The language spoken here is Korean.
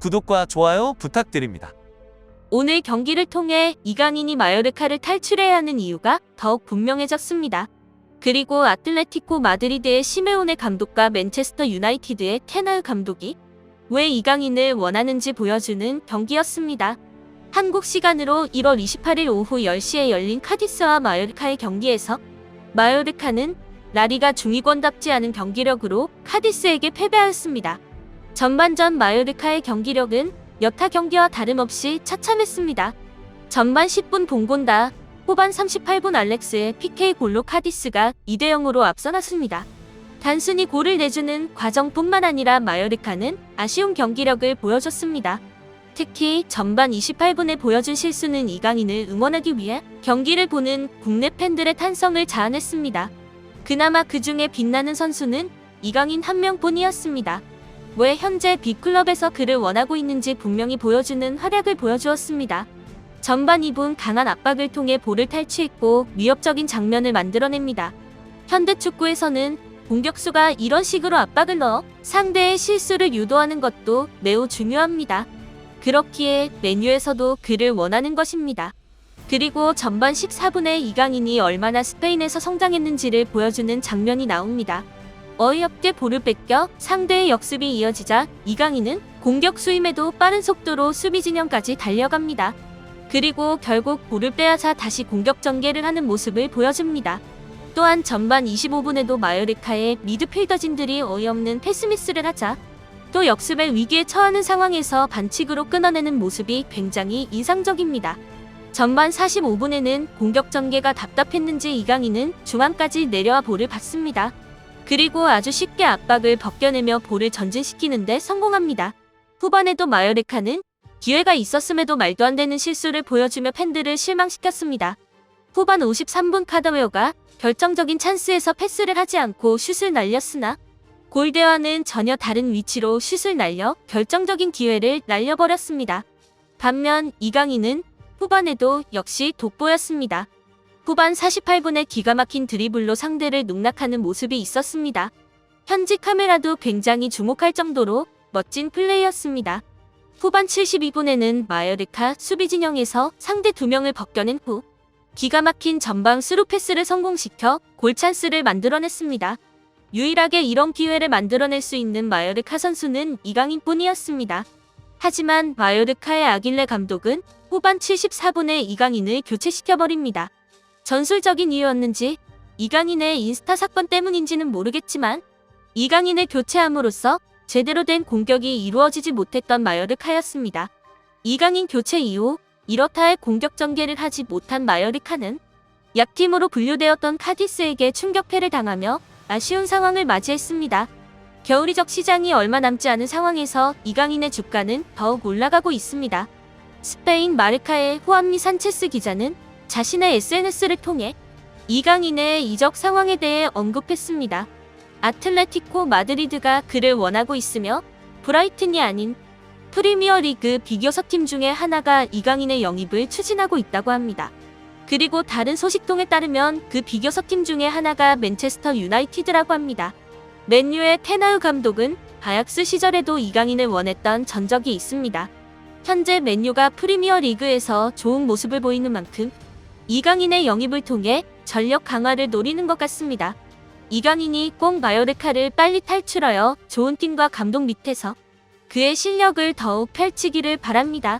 구독과 좋아요 부탁드립니다. 오늘 경기를 통해 이강인이 마요르카를 탈출해야 하는 이유가 더욱 분명해졌습니다. 그리고 아틀레티코 마드리드의 시메오네 감독과 맨체스터 유나이티드의 테나우 감독이 왜 이강인을 원하는지 보여주는 경기였습니다. 한국 시간으로 1월 28일 오후 10시에 열린 카디스와 마요르카의 경기에서 마요르카는 라리가 중위권답지 않은 경기력으로 카디스에게 패배하였습니다. 전반전 마요르카의 경기력은 여타 경기와 다름없이 처참했습니다. 전반 10분 봉곤다, 후반 38분 알렉스의 PK 골로 카디스가 2대 0으로 앞서 났습니다. 단순히 골을 내주는 과정뿐만 아니라 마요르카는 아쉬운 경기력을 보여줬습니다. 특히 전반 28분에 보여준 실수는 이강인을 응원하기 위해 경기를 보는 국내 팬들의 탄성을 자아냈습니다. 그나마 그 중에 빛나는 선수는 이강인 한 명뿐이었습니다. 왜 현재 B클럽에서 그를 원하고 있는지 분명히 보여주는 활약을 보여주었습니다. 전반 2분 강한 압박을 통해 볼을 탈취했고 위협적인 장면을 만들어냅니다. 현대 축구에서는 공격수가 이런 식으로 압박을 넣어 상대의 실수를 유도하는 것도 매우 중요합니다. 그렇기에 메뉴에서도 그를 원하는 것입니다. 그리고 전반 14분에 이강인이 얼마나 스페인에서 성장했는지를 보여주는 장면이 나옵니다. 어이없게 볼을 뺏겨 상대의 역습이 이어지자 이강인은 공격 수임에도 빠른 속도로 수비 진영까지 달려갑니다. 그리고 결국 볼을 빼앗아 다시 공격 전개를 하는 모습을 보여줍니다. 또한 전반 25분에도 마요르카의 미드필더진들이 어이없는 패스미스를 하자 또 역습의 위기에 처하는 상황에서 반칙으로 끊어내는 모습이 굉장히 인상적입니다. 전반 45분에는 공격 전개가 답답했는지 이강인은 중앙까지 내려와 볼을 받습니다. 그리고 아주 쉽게 압박을 벗겨내며 볼을 전진시키는데 성공합니다. 후반에도 마요르카는 기회가 있었음에도 말도 안 되는 실수를 보여주며 팬들을 실망시켰습니다. 후반 53분 카더웨어가 결정적인 찬스에서 패스를 하지 않고 슛을 날렸으나 골대와는 전혀 다른 위치로 슛을 날려 결정적인 기회를 날려버렸습니다. 반면 이강인은 후반에도 역시 돋보였습니다. 후반 48분에 기가 막힌 드리블로 상대를 농락하는 모습이 있었습니다. 현지 카메라도 굉장히 주목할 정도로 멋진 플레이였습니다. 후반 72분에는 마요르카 수비 진영에서 상대 두 명을 벗겨낸 후 기가 막힌 전방 스루 패스를 성공시켜 골 찬스를 만들어냈습니다. 유일하게 이런 기회를 만들어낼 수 있는 마요르카 선수는 이강인뿐이었습니다. 하지만 마요르카의 아길레 감독은 후반 74분에 이강인을 교체시켜버립니다. 전술적인 이유였는지 이강인의 인스타 사건 때문인지는 모르겠지만 이강인을 교체함으로써 제대로 된 공격이 이루어지지 못했던 마요르카였습니다. 이강인 교체 이후 이렇다 할 공격 전개를 하지 못한 마요르카는 약팀으로 분류되었던 카디스에게 충격패를 당하며 아쉬운 상황을 맞이했습니다. 겨울 이적 시장이 얼마 남지 않은 상황에서 이강인의 주가는 더욱 올라가고 있습니다. 스페인 마르카의 후안미 산체스 기자는 자신의 SNS를 통해 이강인의 이적 상황에 대해 언급했습니다. 아틀레티코 마드리드가 그를 원하고 있으며 브라이튼이 아닌 프리미어 리그 비교섭 팀 중에 하나가 이강인의 영입을 추진하고 있다고 합니다. 그리고 다른 소식통에 따르면 그 비교섭 팀 중에 하나가 맨체스터 유나이티드라고 합니다. 맨유의 테나우 감독은 바약스 시절에도 이강인을 원했던 전적이 있습니다. 현재 맨유가 프리미어 리그에서 좋은 모습을 보이는 만큼 이강인의 영입을 통해 전력 강화를 노리는 것 같습니다. 이강인이 꼭 마요르카를 빨리 탈출하여 좋은 팀과 감독 밑에서 그의 실력을 더욱 펼치기를 바랍니다.